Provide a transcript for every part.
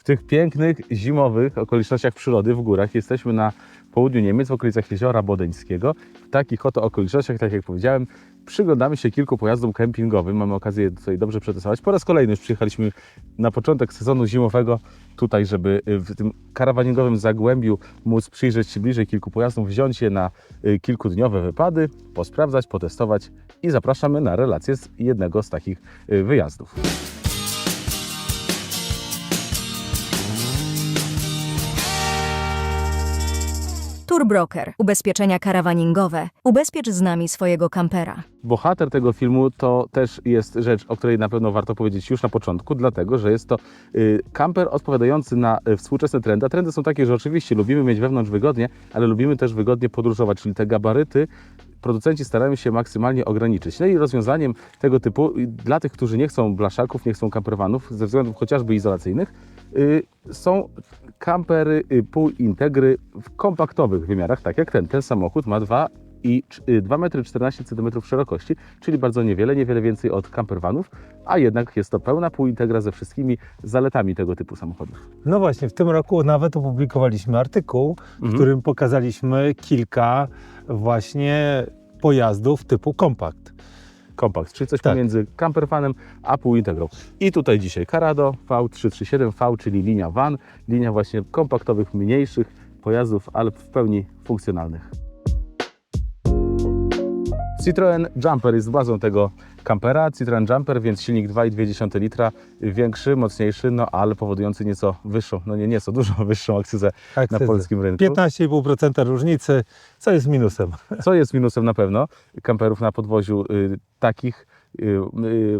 W tych pięknych, zimowych okolicznościach przyrody w górach jesteśmy na południu Niemiec, w okolicach Jeziora Bodeńskiego. W takich oto okolicznościach, tak jak powiedziałem, przyglądamy się kilku pojazdom kempingowym. Mamy okazję tutaj dobrze przetestować. Po raz kolejny już przyjechaliśmy na początek sezonu zimowego tutaj, żeby w tym karawaningowym zagłębiu móc przyjrzeć się bliżej kilku pojazdów, wziąć je na y, kilkudniowe wypady, posprawdzać, potestować i zapraszamy na relację z jednego z takich y, wyjazdów. Tourbroker. Ubezpieczenia karawaningowe. Ubezpiecz z nami swojego kampera. Bohater tego filmu to też jest rzecz, o której na pewno warto powiedzieć już na początku, dlatego że jest to y, kamper odpowiadający na y, współczesne trendy. A trendy są takie, że oczywiście lubimy mieć wewnątrz wygodnie, ale lubimy też wygodnie podróżować, czyli te gabaryty producenci starają się maksymalnie ograniczyć. No i rozwiązaniem tego typu dla tych, którzy nie chcą blaszaków, nie chcą campervanów ze względów chociażby izolacyjnych, są kampery y, półintegry w kompaktowych wymiarach, tak jak ten. Ten samochód ma i cz- y, 2 metry 14 cm szerokości, czyli bardzo niewiele, niewiele więcej od campervanów, a jednak jest to pełna półintegra ze wszystkimi zaletami tego typu samochodów. No właśnie, w tym roku nawet opublikowaliśmy artykuł, w Mhm. którym pokazaliśmy kilka właśnie pojazdów typu kompakt. Kompakt, czyli coś Tak. pomiędzy campervanem a półintegrą. I tutaj dzisiaj Carado V337V, czyli linia van, linia właśnie kompaktowych, mniejszych pojazdów, ale w pełni funkcjonalnych. Citroen Jumper jest bazą tego kampera. Citroen Jumper, więc silnik 2,2 litra, większy, mocniejszy, no ale powodujący nieco wyższą, no nie nieco, dużo wyższą akcyzę na Akcyzy. polskim rynku. 15,5% różnicy, co jest minusem. Co jest minusem na pewno kamperów na podwoziu y, takich,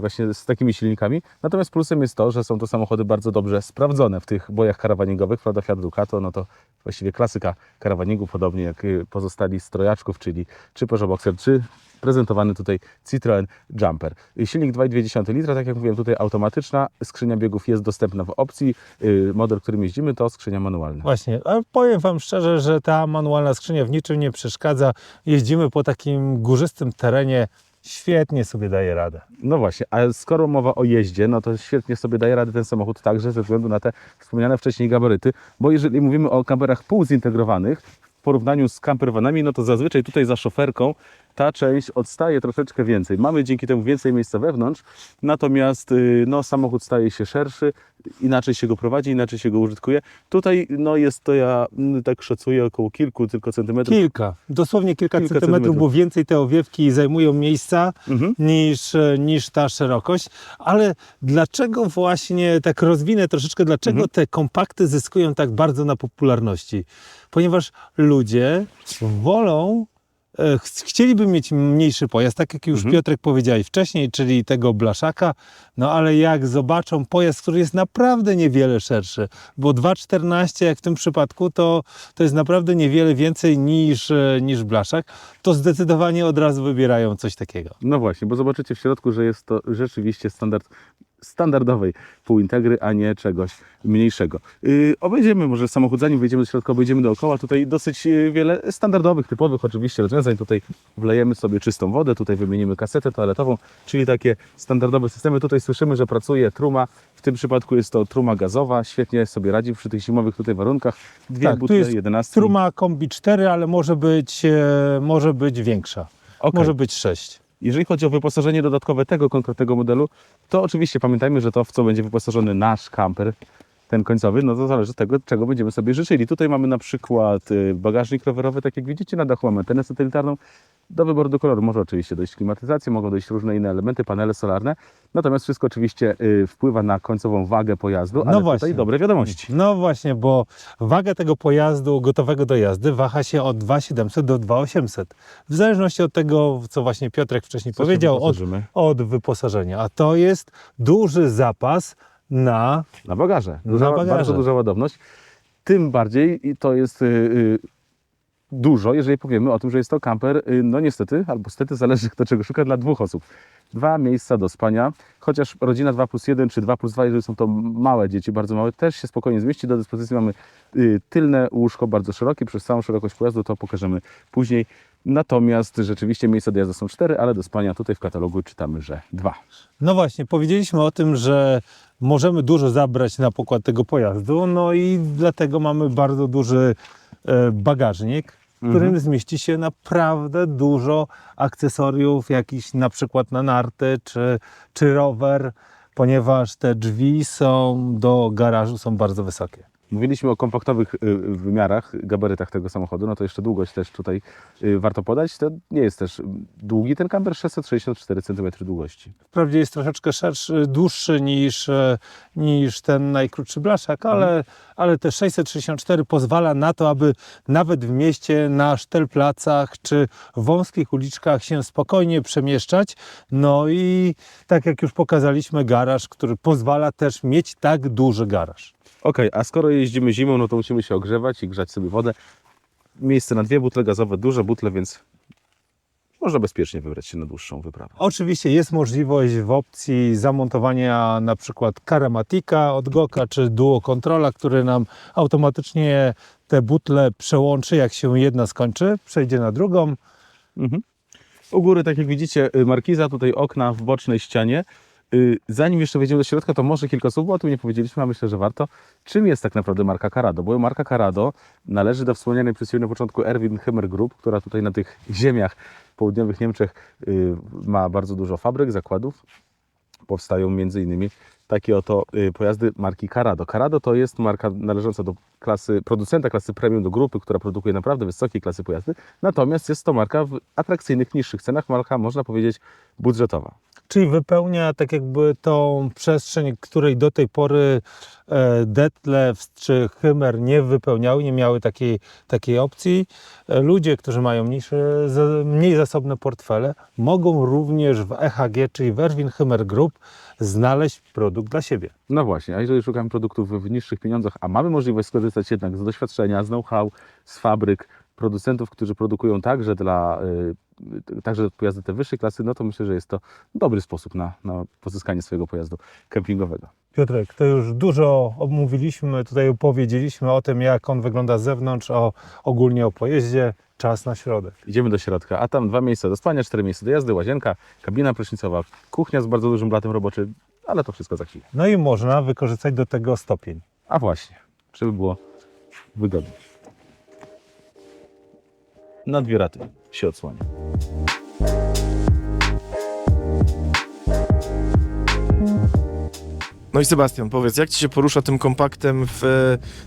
właśnie z takimi silnikami. Natomiast plusem jest to, że są to samochody bardzo dobrze sprawdzone w tych bojach karawaningowych. Prawda, Fiat Ducato, no to właściwie klasyka karawaningu, podobnie jak y, pozostali strojaczków, czyli czy Peugeot Boxer, czy prezentowany tutaj Citroen Jumper. Y, Silnik 2,2 litra, tak jak mówiłem, tutaj automatyczna. Skrzynia biegów jest dostępna w opcji. Y, Model, którym jeździmy, to skrzynia manualna. Właśnie, ale powiem Wam szczerze, że ta manualna skrzynia w niczym nie przeszkadza. Jeździmy po takim górzystym terenie, świetnie sobie daje radę. No właśnie, a skoro mowa o jeździe, no to świetnie sobie daje radę ten samochód także ze względu na te wspomniane wcześniej gabaryty, bo jeżeli mówimy o kamperach półzintegrowanych w porównaniu z campervanami, no to zazwyczaj tutaj za szoferką ta część odstaje troszeczkę więcej. Mamy dzięki temu więcej miejsca wewnątrz, natomiast y, no, samochód staje się szerszy, inaczej się go prowadzi, inaczej się go użytkuje. Tutaj no, jest to, ja tak szacuję, około kilku tylko centymetrów. Kilka, dosłownie kilka, Kilka centymetrów, centymetrów. bo więcej te owiewki zajmują miejsca Mhm. niż, e, niż ta szerokość. Ale dlaczego właśnie, tak rozwinę troszeczkę, dlaczego Mhm. te kompakty zyskują tak bardzo na popularności? Ponieważ ludzie wolą, chcieliby mieć mniejszy pojazd, tak jak już Mhm. Piotrek powiedziałeś wcześniej, czyli tego blaszaka, no ale jak zobaczą pojazd, który jest naprawdę niewiele szerszy, bo 2,14 jak w tym przypadku, to, to jest naprawdę niewiele więcej niż, e, niż blaszak, to zdecydowanie od razu wybierają coś takiego. No właśnie, bo zobaczycie w środku, że jest to rzeczywiście standard standardowej półintegry, a nie czegoś mniejszego. Yy, obejdziemy może samochód, zanim wejdziemy do środka, obejdziemy dookoła. Tutaj dosyć yy, wiele standardowych, typowych oczywiście rozwiązań. Tutaj wlejemy sobie czystą wodę, tutaj wymienimy kasetę toaletową, czyli takie standardowe systemy. Tutaj słyszymy, że pracuje truma. W tym przypadku jest to truma gazowa. Świetnie sobie radzi przy tych zimowych tutaj warunkach. Dwie Tak, tu butle, jest 11. Truma Kombi 4, ale może być, e, może być większa. Okej. Może być 6. Jeżeli chodzi o wyposażenie dodatkowe tego konkretnego modelu, to oczywiście pamiętajmy, że to w co będzie wyposażony nasz camper, ten końcowy, no to zależy od tego, czego będziemy sobie życzyli. Tutaj mamy na przykład y, bagażnik rowerowy, tak jak widzicie, na dachu mamy antenę satelitarną. Do wyboru do koloru może oczywiście dojść klimatyzacja, mogą dojść różne inne elementy, panele solarne. Natomiast wszystko oczywiście y, wpływa na końcową wagę pojazdu, ale No tutaj właśnie. dobre wiadomości. No właśnie, bo waga tego pojazdu gotowego do jazdy waha się od 2700 do 2800. W zależności od tego, co właśnie Piotrek wcześniej Co powiedział, od, od wyposażenia. A to jest duży zapas na Na bagaże. Na Duża, bagaże. Bardzo duża ładowność. Tym bardziej i to jest y, y, dużo, jeżeli powiemy o tym, że jest to kamper, y, no niestety, albo stety, zależy kto czego szuka, dla dwóch osób. Dwa miejsca do spania, chociaż rodzina 2 plus 1 czy 2 plus 2, jeżeli są to małe dzieci, bardzo małe, też się spokojnie zmieści. Do dyspozycji mamy y, tylne łóżko bardzo szerokie, przez całą szerokość pojazdu, to pokażemy później. Natomiast rzeczywiście miejsca do jazdy są cztery, ale do spania tutaj w katalogu czytamy, że dwa. No właśnie, powiedzieliśmy o tym, że możemy dużo zabrać na pokład tego pojazdu, no i dlatego mamy bardzo duży e, bagażnik, w którym Mhm. zmieści się naprawdę dużo akcesoriów, jakiś na przykład na narty czy, czy rower, ponieważ te drzwi są do garażu są bardzo wysokie. Mówiliśmy o kompaktowych y, wymiarach, gabarytach tego samochodu, no to jeszcze długość też tutaj y, warto podać. To nie jest też długi ten kamper, 664 cm długości. Wprawdzie jest troszeczkę szerszy, dłuższy niż, e, niż ten najkrótszy blaszak, ale, ale te 664 pozwala na to, aby nawet w mieście na sztelplacach czy wąskich uliczkach się spokojnie przemieszczać. No i tak jak już pokazaliśmy, garaż, który pozwala też mieć tak duży garaż. Okej, a skoro jeździmy zimą, no to musimy się ogrzewać i grzać sobie wodę. Miejsce na dwie butle gazowe, duże butle, więc można bezpiecznie wybrać się na dłuższą wyprawę. Oczywiście jest możliwość w opcji zamontowania na przykład Karamatika od Goka czy Duo Controla, który nam automatycznie te butle przełączy, jak się jedna skończy, przejdzie na drugą. Mhm. U góry, tak jak widzicie, y, markiza, tutaj okna w bocznej ścianie. Y, Zanim jeszcze wejdziemy do środka, to może kilka słów, bo o tym nie powiedzieliśmy, a myślę, że warto. Czym jest tak naprawdę marka Carado? Bo marka Carado należy do wspomnianej przez Ciebie na początku Erwin Hemmer Group, która tutaj na tych ziemiach południowych Niemczech y, ma bardzo dużo fabryk, zakładów. Powstają między innymi takie oto y, pojazdy marki Carado. Carado to jest marka należąca do klasy, producenta klasy premium, do grupy, która produkuje naprawdę wysokiej klasy pojazdy. Natomiast jest to marka w atrakcyjnych, niższych cenach, marka można powiedzieć budżetowa. Czyli wypełnia tak jakby tą przestrzeń, której do tej pory e, Detlef czy Hymer nie wypełniały, nie miały takiej, takiej opcji. E, Ludzie, którzy mają mniejsze, mniej zasobne portfele, mogą również w EHG, czyli w Erwin Hymer Group, znaleźć produkt dla siebie. No właśnie, a jeżeli szukamy produktów w niższych pieniądzach, a mamy możliwość skorzystać jednak z doświadczenia, z know-how, z fabryk, producentów, którzy produkują także dla y, także pojazdy te wyższej klasy, no to myślę, że jest to dobry sposób na, na pozyskanie swojego pojazdu kempingowego. Piotrek, to już dużo omówiliśmy, tutaj opowiedzieliśmy o tym, jak on wygląda z zewnątrz, o, ogólnie o pojeździe. Czas na środek. Idziemy do środka, a tam dwa miejsca do spania, cztery miejsca do jazdy, łazienka, kabina prysznicowa, kuchnia z bardzo dużym blatem roboczym, ale to wszystko za chwilę. No i można wykorzystać do tego stopień. A właśnie, żeby było wygodnie. Na dwie raty się odsłania. No i Sebastian, powiedz, jak Ci się porusza tym kompaktem w,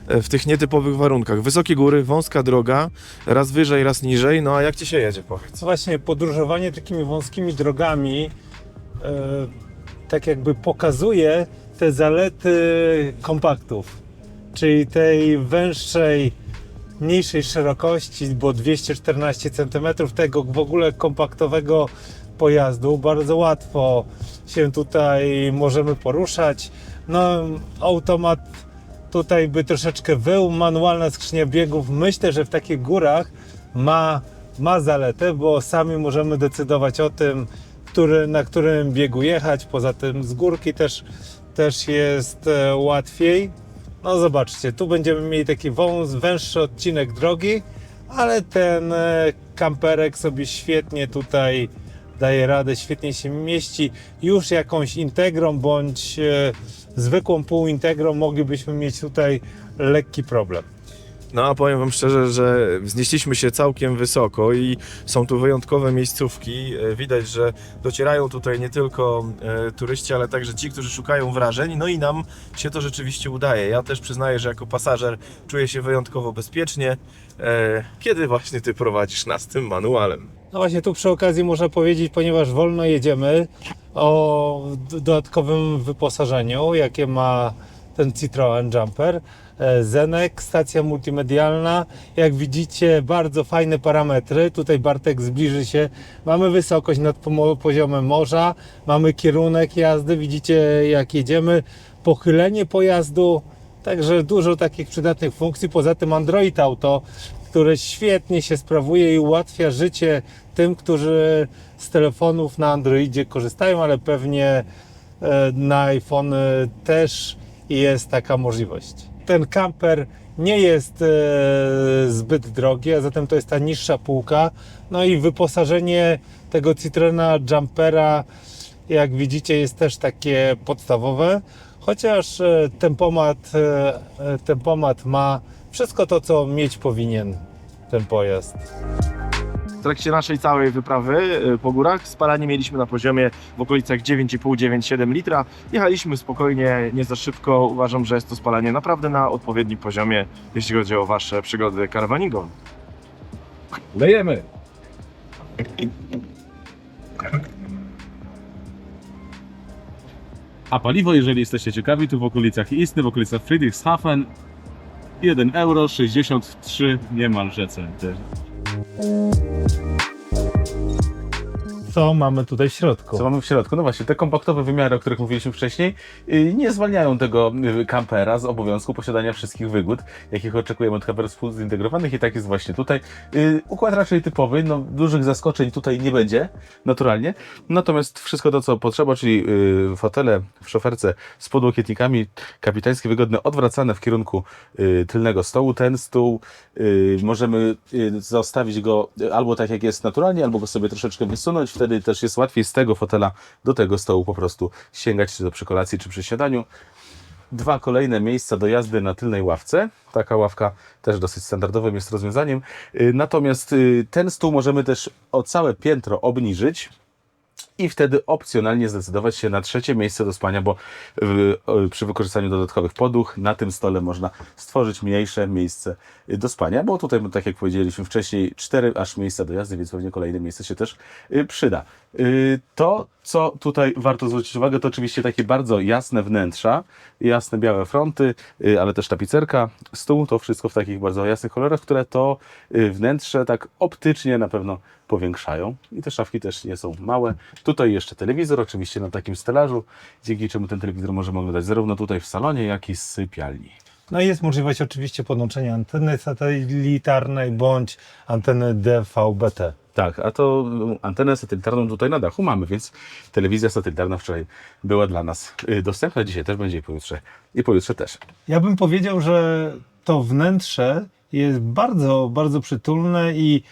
w tych nietypowych warunkach? Wysokie góry, wąska droga, raz wyżej, raz niżej, no a jak Ci się jedzie, powiedz? Właśnie podróżowanie takimi wąskimi drogami e, tak jakby pokazuje te zalety kompaktów, czyli tej węższej, mniejszej szerokości, bo 214 cm tego w ogóle kompaktowego pojazdu. Bardzo łatwo się tutaj możemy poruszać. No, automat tutaj by troszeczkę wył, manualna skrzynia biegów. Myślę, że w takich górach ma, ma zaletę, bo sami możemy decydować o tym, który, na którym biegu jechać. Poza tym z górki też, też jest e, łatwiej. No zobaczcie, tu będziemy mieli taki wąs, węższy odcinek drogi, ale ten e, kamperek sobie świetnie tutaj daje radę, świetnie się mieści. Już jakąś integrą bądź e, zwykłą półintegrą moglibyśmy mieć tutaj lekki problem. No a powiem Wam szczerze, że wznieśliśmy się całkiem wysoko i są tu wyjątkowe miejscówki. E, Widać, że docierają tutaj nie tylko e, turyści, ale także ci, którzy szukają wrażeń. No i nam się to rzeczywiście udaje. Ja też przyznaję, że jako pasażer czuję się wyjątkowo bezpiecznie, e, kiedy właśnie Ty prowadzisz nas tym manualem. No właśnie tu przy okazji można powiedzieć, ponieważ wolno jedziemy o dodatkowym wyposażeniu, jakie ma ten Citroen Jumper. E, Zenek, stacja multimedialna. Jak widzicie, bardzo fajne parametry. Tutaj Bartek zbliży się. Mamy wysokość nad poziomem morza, mamy kierunek jazdy, widzicie jak jedziemy, pochylenie pojazdu. Także dużo takich przydatnych funkcji. Poza tym Android Auto, które świetnie się sprawuje i ułatwia życie tym, którzy z telefonów na Androidzie korzystają, ale pewnie e, na iPhone też jest taka możliwość. Ten kamper nie jest e, zbyt drogi, a zatem to jest ta niższa półka. No i wyposażenie tego Citroena Jumpera, jak widzicie, jest też takie podstawowe. Chociaż e, tempomat, e, e, tempomat ma wszystko to, co mieć powinien ten pojazd. W trakcie naszej całej wyprawy y, po górach spalanie mieliśmy na poziomie w okolicach 9,5-9,7 litra. Jechaliśmy spokojnie, nie za szybko. Uważam, że jest to spalanie naprawdę na odpowiednim poziomie, jeśli chodzi o Wasze przygody karawaningowe. Lejemy! A paliwo, jeżeli jesteście ciekawi, tu w okolicach Istny, w okolicach Friedrichshafen 1 euro 63 niemalże centy. Co mamy tutaj w środku? Co mamy w środku? No właśnie, te kompaktowe wymiary, o których mówiliśmy wcześniej, yy, nie zwalniają tego yy, kampera z obowiązku posiadania wszystkich wygód, jakich oczekujemy od kamperów współzintegrowanych i tak jest właśnie tutaj. Yy, Układ raczej typowy, no dużych zaskoczeń tutaj nie będzie, naturalnie. Natomiast wszystko to, co potrzeba, czyli fotele w szoferce z podłokietnikami, kapitańskie, wygodne, odwracane w kierunku tylnego stołu. Ten stół możemy zostawić go albo tak jak jest naturalnie, albo go sobie troszeczkę wysunąć. Wtedy też jest łatwiej z tego fotela do tego stołu po prostu sięgać, czy to przy kolacji, czy przy śniadaniu. Dwa kolejne miejsca do jazdy na tylnej ławce. Taka ławka też dosyć standardowym jest rozwiązaniem. Yy, Natomiast yy, ten stół możemy też o całe piętro obniżyć i wtedy opcjonalnie zdecydować się na trzecie miejsce do spania, bo o, przy wykorzystaniu dodatkowych poduch na tym stole można stworzyć mniejsze miejsce y, do spania, bo tutaj, tak jak powiedzieliśmy wcześniej, cztery aż miejsca do jazdy, więc pewnie kolejne miejsce się też y, przyda. To, co tutaj warto zwrócić uwagę, to oczywiście takie bardzo jasne wnętrza, jasne białe fronty, ale też tapicerka, stół, to wszystko w takich bardzo jasnych kolorach, które to wnętrze tak optycznie na pewno powiększają. I te szafki też nie są małe. Tutaj jeszcze telewizor, oczywiście na takim stelażu, dzięki czemu ten telewizor możemy oglądać zarówno tutaj w salonie, jak i z sypialni. No i jest możliwość oczywiście podłączenia anteny satelitarnej bądź anteny DVB-T. Tak, a to mm, antenę satelitarną tutaj na dachu mamy, więc telewizja satelitarna wczoraj była dla nas y, dostępna, dzisiaj też będzie i pojutrze, i pojutrze też. Ja bym powiedział, że to wnętrze jest bardzo, bardzo przytulne i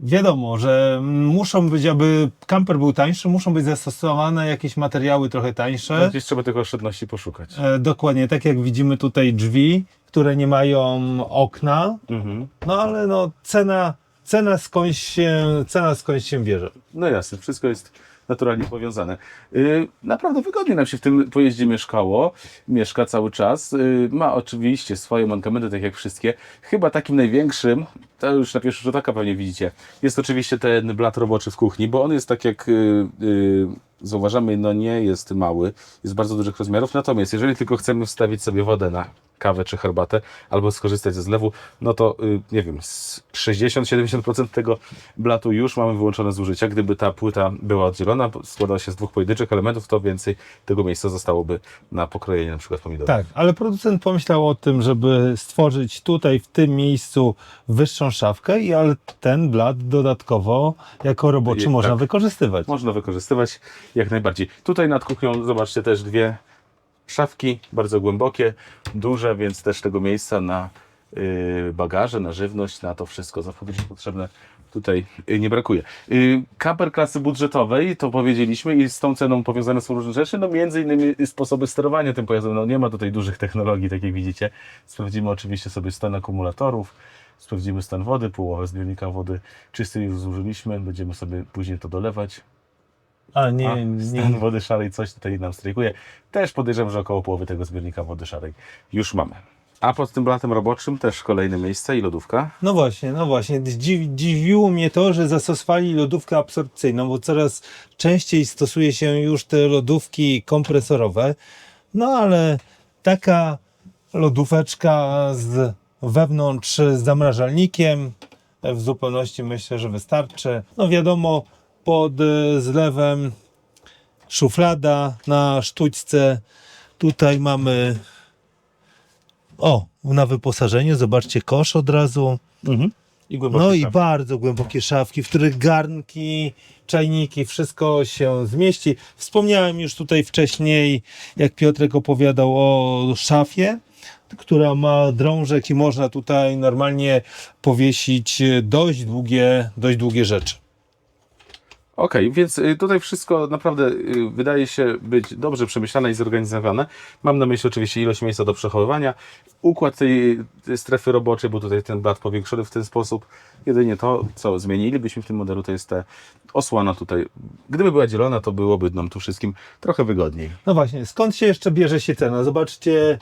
wiadomo, że muszą być, aby kamper był tańszy, muszą być zastosowane jakieś materiały trochę tańsze. No, gdzieś trzeba tylko oszczędności poszukać. E, dokładnie, tak jak widzimy tutaj drzwi, które nie mają okna, Mhm. no ale no cena, cena skądś się, cena skądś się bierze. No jasne, wszystko jest naturalnie powiązane. Yy, naprawdę wygodnie nam się w tym pojeździe mieszkało, mieszka cały czas. Yy, ma oczywiście swoje mankamenty, tak jak wszystkie. Chyba takim największym, to już na pierwszy rzut oka pewnie widzicie, jest oczywiście ten blat roboczy w kuchni, bo on jest tak jak yy, yy, zauważamy, no nie jest mały, jest bardzo dużych rozmiarów. Natomiast jeżeli tylko chcemy wstawić sobie wodę na kawę czy herbatę, albo skorzystać ze zlewu, no to y, nie wiem, z 60-70% tego blatu już mamy wyłączone z użycia. Gdyby ta płyta była oddzielona, składała się z dwóch pojedynczych elementów, to więcej tego miejsca zostałoby na pokrojenie na przykład pomidorów. Tak, ale producent pomyślał o tym, żeby stworzyć tutaj, w tym miejscu wyższą szafkę, i ale ten blat dodatkowo jako roboczy można tak. wykorzystywać. Można wykorzystywać jak najbardziej. Tutaj nad kuchnią zobaczcie też dwie szafki, bardzo głębokie, duże, więc też tego miejsca na y, bagaże, na żywność, na to wszystko, co potrzebne tutaj y, nie brakuje. Y, Kamper klasy budżetowej, to powiedzieliśmy i z tą ceną powiązane są różne rzeczy, no między innymi sposoby sterowania tym pojazdem, no nie ma tutaj dużych technologii, tak jak widzicie. Sprawdzimy oczywiście sobie stan akumulatorów, sprawdzimy stan wody, połowę zbiornika wody czystej już zużyliśmy, będziemy sobie później to dolewać. A nie, A, nie, stan wody szarej coś tutaj nam strajkuje. Też podejrzewam, że około połowy tego zbiornika wody szarej już mamy. A pod tym blatem roboczym też kolejne miejsce i lodówka. No właśnie, no właśnie. Dziwi, dziwiło mnie to, że zastosowali lodówkę absorpcyjną, bo coraz częściej stosuje się już te lodówki kompresorowe. No ale taka lodóweczka z wewnątrz z zamrażalnikiem w zupełności myślę, że wystarczy. No wiadomo, pod e, zlewem szuflada na sztućce. Tutaj mamy o, na wyposażeniu, zobaczcie, kosz od razu. I głębokie No i szafy. bardzo głębokie szafki, w których garnki, czajniki, wszystko się zmieści. Wspomniałem już tutaj wcześniej, jak Piotrek opowiadał o szafie. Która ma drążek i można tutaj normalnie powiesić e, dość długie, dość długie rzeczy. Okej, więc y, tutaj wszystko naprawdę y, wydaje się być dobrze przemyślane i zorganizowane. Mam na myśli oczywiście ilość miejsca do przechowywania, układ tej, strefy roboczej, bo tutaj ten blat powiększony w ten sposób. Jedynie to, co zmienilibyśmy w tym modelu, to jest ta osłona tutaj. Gdyby była dzielona, to byłoby nam tu wszystkim trochę wygodniej. No właśnie, skąd się jeszcze bierze się cena? Zobaczcie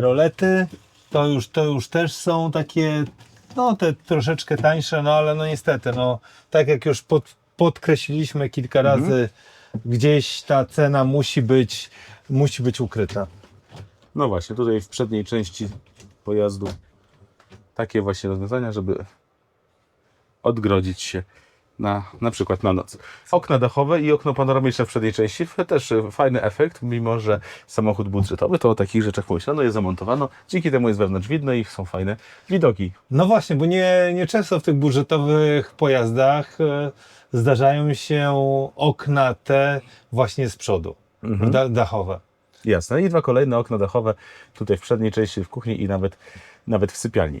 rolety, to już, to już też są takie, no te troszeczkę tańsze, no ale no niestety, no tak jak już pod, podkreśliliśmy kilka razy, gdzieś ta cena musi być, musi być ukryta. No właśnie, tutaj w przedniej części pojazdu takie właśnie rozwiązania, żeby odgrodzić się na, na przykład na noc. Okna dachowe i okno panoramiczne w przedniej części też e, fajny efekt, mimo że samochód budżetowy, to o takich rzeczach pomyślano, je zamontowano, dzięki temu jest wewnątrz widno i są fajne widoki. No właśnie, bo nie, nie często w tych budżetowych pojazdach e, zdarzają się okna te właśnie z przodu, da, dachowe. Jasne. I dwa kolejne okna dachowe tutaj w przedniej części w kuchni i nawet, nawet w sypialni.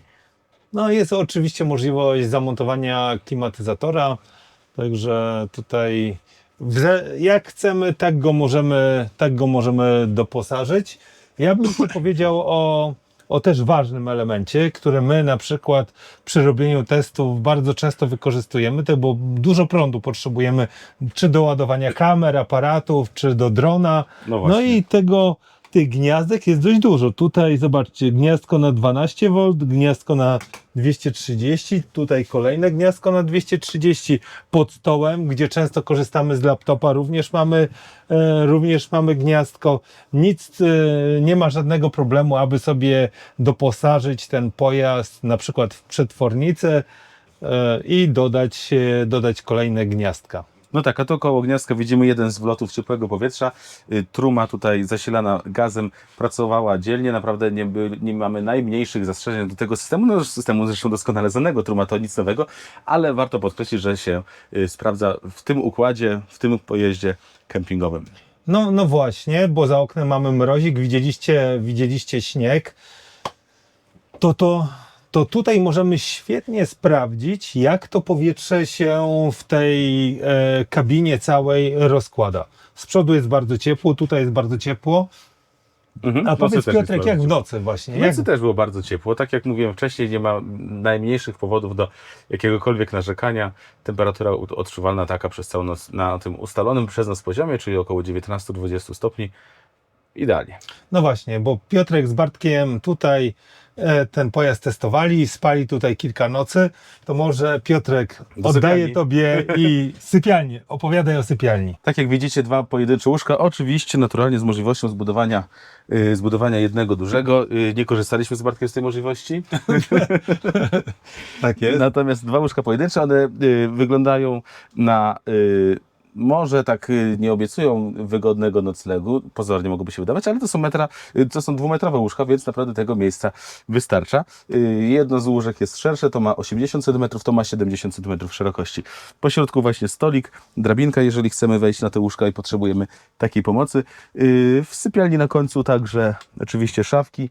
No jest oczywiście możliwość zamontowania klimatyzatora, także tutaj jak chcemy, tak go możemy, tak go możemy doposażyć. Ja bym tu powiedział o, o też ważnym elemencie, który my na przykład przy robieniu testów bardzo często wykorzystujemy, to bo dużo prądu potrzebujemy, czy do ładowania kamer, aparatów, czy do drona. No No, i tego, tych gniazdek jest dość dużo. Tutaj zobaczcie, gniazdko na 12 V, gniazdko na 230, tutaj kolejne gniazdko na 230 pod stołem, gdzie często korzystamy z laptopa, również mamy, e, również mamy gniazdko. Nic, e, nie ma żadnego problemu, aby sobie doposażyć ten pojazd na przykład w przetwornicę e, i dodać, e, dodać kolejne gniazdka. No tak, a tu koło gniazdka widzimy jeden z wlotów ciepłego powietrza. Y, Truma tutaj zasilana gazem pracowała dzielnie. Naprawdę nie, by, nie mamy najmniejszych zastrzeżeń do tego systemu. No systemu zresztą doskonale znanego, Truma to nic nowego, ale warto podkreślić, że się y, sprawdza w tym układzie, w tym pojeździe kempingowym. No, no właśnie, bo za oknem mamy mrozik, widzieliście, widzieliście śnieg. To, to, to tutaj możemy świetnie sprawdzić, jak to powietrze się w tej e, kabinie całej rozkłada. Z przodu jest bardzo ciepło, tutaj jest bardzo ciepło. Mhm. A powiedz Piotrek, jak w nocy właśnie? W Jak, nocy też było bardzo ciepło. Tak jak mówiłem wcześniej, nie ma najmniejszych powodów do jakiegokolwiek narzekania. Temperatura odczuwalna taka przez całą noc na tym ustalonym przez nas poziomie, czyli około 19-20 stopni. Idealnie. No właśnie, bo Piotrek z Bartkiem tutaj ten pojazd testowali, spali tutaj kilka nocy. To może Piotrek Do oddaję sypialni. tobie i sypialnię. Opowiadaj o sypialni. Tak jak widzicie, dwa pojedyncze łóżka. Oczywiście naturalnie z możliwością zbudowania, y, zbudowania jednego dużego. Y, nie korzystaliśmy z Bartkiem z tej możliwości. Tak Natomiast dwa łóżka pojedyncze, one y, wyglądają na. Y, może tak y, nie obiecują wygodnego noclegu, pozornie mogłoby się wydawać, ale to są, metra, y, to są dwumetrowe łóżka, więc naprawdę tego miejsca wystarcza. Y, Jedno z łóżek jest szersze, to ma 80 cm, to ma 70 cm szerokości. Po środku właśnie stolik, drabinka, jeżeli chcemy wejść na te łóżka i potrzebujemy takiej pomocy. W sypialni na końcu także oczywiście szafki,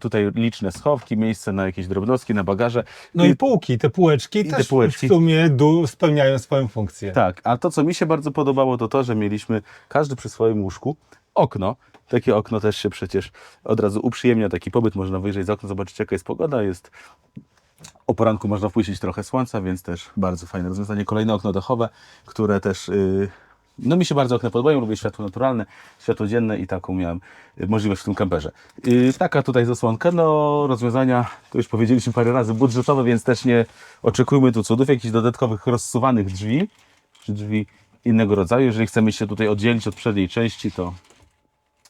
tutaj liczne schowki, miejsce na jakieś drobnostki, na bagaże. No Y, i półki, te półeczki I te też półeczki. w sumie du, spełniają swoją funkcję. Tak, a to, co mi się bardzo podobało, to to, że mieliśmy każdy przy swoim łóżku okno. Takie okno też się przecież od razu uprzyjemnia taki pobyt. Można wyjrzeć z okna, zobaczyć jaka jest pogoda. Jest o poranku można wpuścić trochę słońca, więc też bardzo fajne rozwiązanie. Kolejne okno dachowe, które też. Yy, no mi się bardzo okna podobają, lubię światło naturalne, światło dzienne i taką miałem y, możliwość w tym kamperze. Yy, taka tutaj zasłonka, no rozwiązania, to już powiedzieliśmy parę razy, budżetowe, więc też nie oczekujmy tu cudów, jakichś dodatkowych rozsuwanych drzwi, czy drzwi innego rodzaju. Jeżeli chcemy się tutaj oddzielić od przedniej części, to,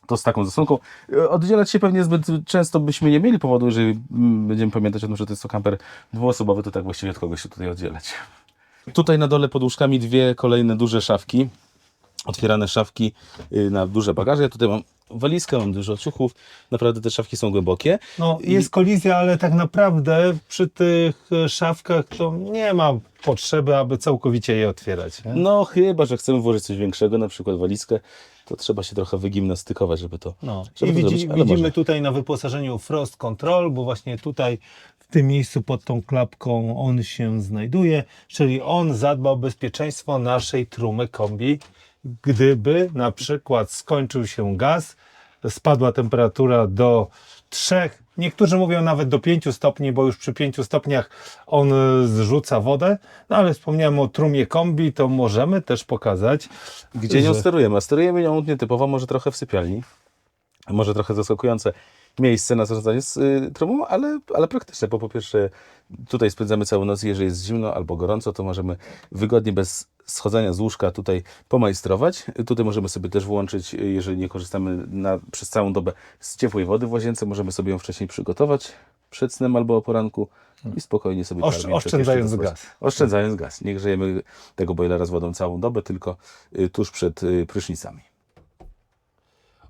to z taką zasłonką. E, Oddzielać się pewnie zbyt często byśmy nie mieli powodu, jeżeli mm, będziemy pamiętać o tym, że to jest to kamper dwuosobowy, to tak właściwie od kogo się tutaj oddzielać. Tutaj na dole pod łóżkami dwie kolejne duże szafki. Otwierane szafki y, na duże bagaże. Ja tutaj mam walizkę, mam dużo ciuchów. Naprawdę te szafki są głębokie. No, jest kolizja, ale tak naprawdę przy tych e, szafkach to nie ma potrzeby, aby całkowicie je otwierać. Nie? No chyba, że chcemy włożyć coś większego, na przykład walizkę, To trzeba się trochę wygimnastykować, żeby to... No. żeby I to widzi, zrobić, widzimy można. tutaj na wyposażeniu Frost Control, bo właśnie tutaj w tym miejscu pod tą klapką on się znajduje, czyli on zadba o bezpieczeństwo naszej trumy kombi. Gdyby na przykład skończył się gaz, spadła temperatura do 3, niektórzy mówią nawet do 5 stopni, bo już przy 5 stopniach on y, zrzuca wodę, no ale wspomniałem o trumie kombi, to możemy też pokazać, Gdzie nią że- sterujemy? A sterujemy nią nietypowo, może trochę w sypialni. Może trochę zaskakujące miejsce na zarządzanie z y, trumą, ale, ale praktyczne, bo po pierwsze tutaj spędzamy całą noc, jeżeli jest zimno albo gorąco, to możemy wygodnie bez schodzenia z łóżka tutaj pomajstrować. Tutaj możemy sobie też włączyć, jeżeli nie korzystamy na, przez całą dobę z ciepłej wody w łazience, możemy sobie ją wcześniej przygotować przed snem albo o poranku i spokojnie sobie Oszcz- oszczędzając gaz. Oszczędzając gaz. Nie grzejemy tego boilera z wodą całą dobę, tylko y, tuż przed y, prysznicami.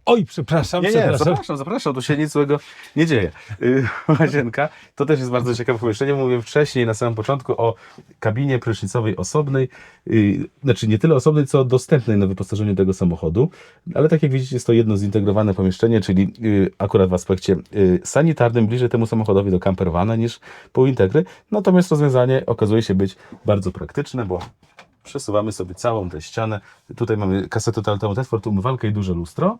Oj przepraszam, Nie, nie, przepraszam. zapraszam, zapraszam, tu się nic złego nie dzieje. Y, Łazienka, to też jest bardzo ciekawe pomieszczenie. Mówiłem wcześniej, na samym początku, o kabinie prysznicowej osobnej. Y, Znaczy nie tyle osobnej, co dostępnej na wyposażeniu tego samochodu. Ale tak jak widzicie, jest to jedno zintegrowane pomieszczenie, czyli y, akurat w aspekcie sanitarnym bliżej temu samochodowi do campervana niż pół integry. Natomiast rozwiązanie okazuje się być bardzo praktyczne, bo przesuwamy sobie całą tę ścianę. Tutaj mamy kasetę toaletową, transport, umywalkę i duże lustro.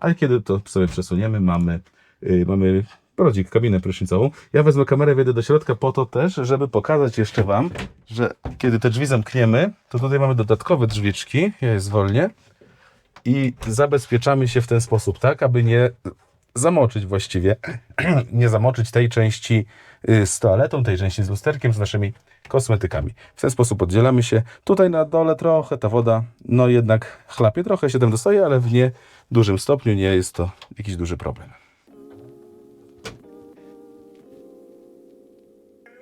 Ale kiedy to sobie przesuniemy, mamy, yy, mamy brodzik, kabinę prysznicową. Ja wezmę kamerę, wejdę do środka po to też, żeby pokazać jeszcze Wam, że kiedy te drzwi zamkniemy, to tutaj mamy dodatkowe drzwiczki, ja je zwolnię i zabezpieczamy się w ten sposób, tak, aby nie zamoczyć właściwie, nie zamoczyć tej części y, z toaletą, tej części z lusterkiem, z naszymi kosmetykami. W ten sposób oddzielamy się. Tutaj na dole trochę ta woda, no jednak chlapie, trochę się tam dostaje, ale w nie dużym stopniu nie jest to jakiś duży problem.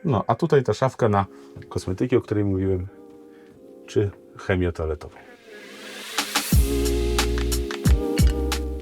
No, a tutaj ta szafka na kosmetyki, o której mówiłem, czy chemię toaletową.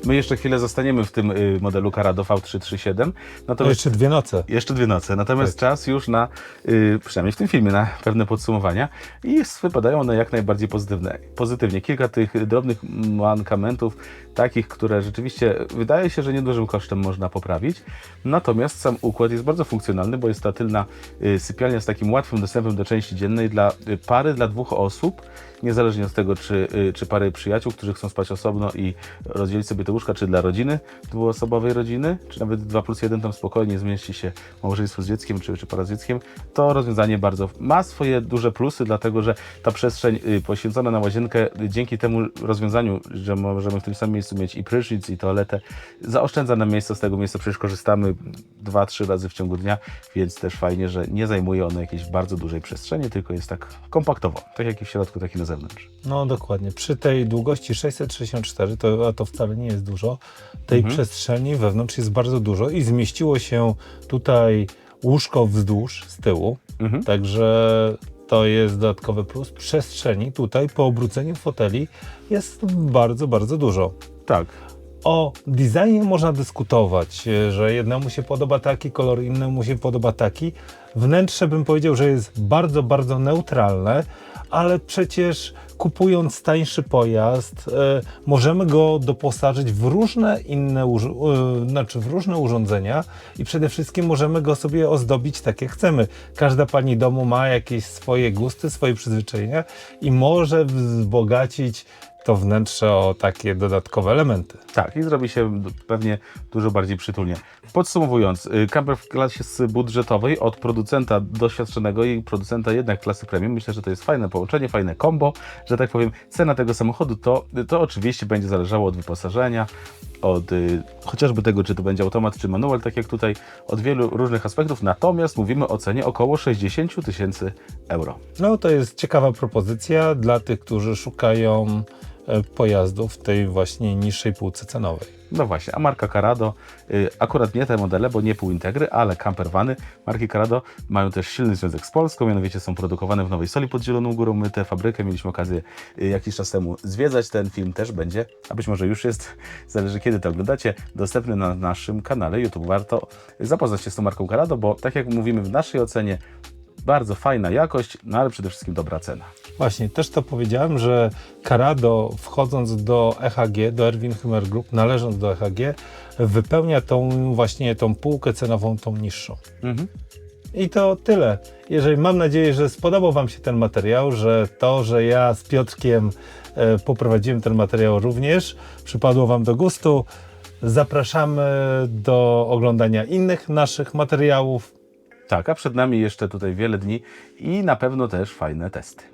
My jeszcze chwilę zostaniemy w tym y, modelu Carado V337, No natomiast jeszcze dwie noce. jeszcze dwie noce, natomiast Tak. czas już na, y, przynajmniej w tym filmie, na pewne podsumowania i wypadają one jak najbardziej pozytywne. pozytywnie. Kilka tych drobnych mankamentów, takich, które rzeczywiście wydaje się, że niedużym kosztem można poprawić, natomiast sam układ jest bardzo funkcjonalny, bo jest ta tylna y, sypialnia z takim łatwym dostępem do części dziennej dla pary, dla dwóch osób, niezależnie od tego, czy, y, czy pary przyjaciół, którzy chcą spać osobno i rozdzielić sobie te łóżka, czy dla rodziny, dwuosobowej rodziny, czy nawet 2 plus 1 tam spokojnie zmieści się małżeństwo z dzieckiem, czy, czy para z dzieckiem, to rozwiązanie bardzo ma swoje duże plusy, dlatego że ta przestrzeń y, poświęcona na łazienkę y, dzięki temu rozwiązaniu, że możemy w tym samym miejscu mieć i prysznic, i toaletę, zaoszczędza nam miejsce, z tego miejsca. Przecież korzystamy 2-3 razy w ciągu dnia, więc też fajnie, że nie zajmuje ono jakiejś bardzo dużej przestrzeni, tylko jest tak kompaktowo, tak jak i w środku, tak i na zewnątrz. No dokładnie. Przy tej długości 664, to, a to wcale nie jest dużo, tej Mhm. przestrzeni wewnątrz jest bardzo dużo i zmieściło się tutaj łóżko wzdłuż z tyłu, Mhm. także to jest dodatkowy plus. Przestrzeni tutaj po obróceniu foteli jest bardzo, bardzo dużo. Tak. O designie można dyskutować, e, że jednemu się podoba taki kolor, innemu się podoba taki. Wnętrze bym powiedział, że jest bardzo, bardzo neutralne, ale przecież kupując tańszy pojazd, e, możemy go doposażyć w różne inne, e, znaczy w różne urządzenia i przede wszystkim możemy go sobie ozdobić tak jak chcemy. Każda pani domu ma jakieś swoje gusty, swoje przyzwyczajenia i może wzbogacić to wnętrze o takie dodatkowe elementy. Tak, i zrobi się pewnie dużo bardziej przytulnie. Podsumowując, y, camper w klasie budżetowej od producenta doświadczonego i producenta jednak klasy premium, myślę, że to jest fajne połączenie, fajne combo, że tak powiem. Cena tego samochodu to, to oczywiście będzie zależało od wyposażenia, od y, chociażby tego, czy to będzie automat, czy manual, tak jak tutaj, od wielu różnych aspektów, natomiast mówimy o cenie około 60 000 tysięcy euro. No to jest ciekawa propozycja dla tych, którzy szukają pojazdów w tej właśnie niższej półce cenowej. No właśnie, a marka Carado, y, akurat nie te modele, bo nie półintegry, ale campervany marki Carado mają też silny związek z Polską, mianowicie są produkowane w Nowej Soli pod Zieloną Górą. My tę fabrykę mieliśmy okazję y, jakiś czas temu zwiedzać. Ten film też będzie, a być może już jest, zależy kiedy to oglądacie, dostępny na naszym kanale YouTube. Warto zapoznać się z tą marką Carado, bo tak jak mówimy w naszej ocenie, Bardzo fajna jakość, no ale przede wszystkim dobra cena. Właśnie, też to powiedziałem, że Carado wchodząc do EHG, do Erwin Hymer Group, należąc do EHG, wypełnia tą właśnie tą półkę cenową, tą niższą. Mhm. I to tyle. Jeżeli mam nadzieję, że spodobał Wam się ten materiał, że to, że ja z Piotrkiem e, poprowadziłem ten materiał również, przypadło Wam do gustu. Zapraszamy do oglądania innych naszych materiałów. Tak, a przed nami jeszcze tutaj wiele dni i na pewno też fajne testy.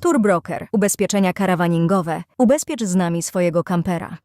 Tour Broker. Ubezpieczenia karawaningowe. Ubezpiecz z nami swojego kampera.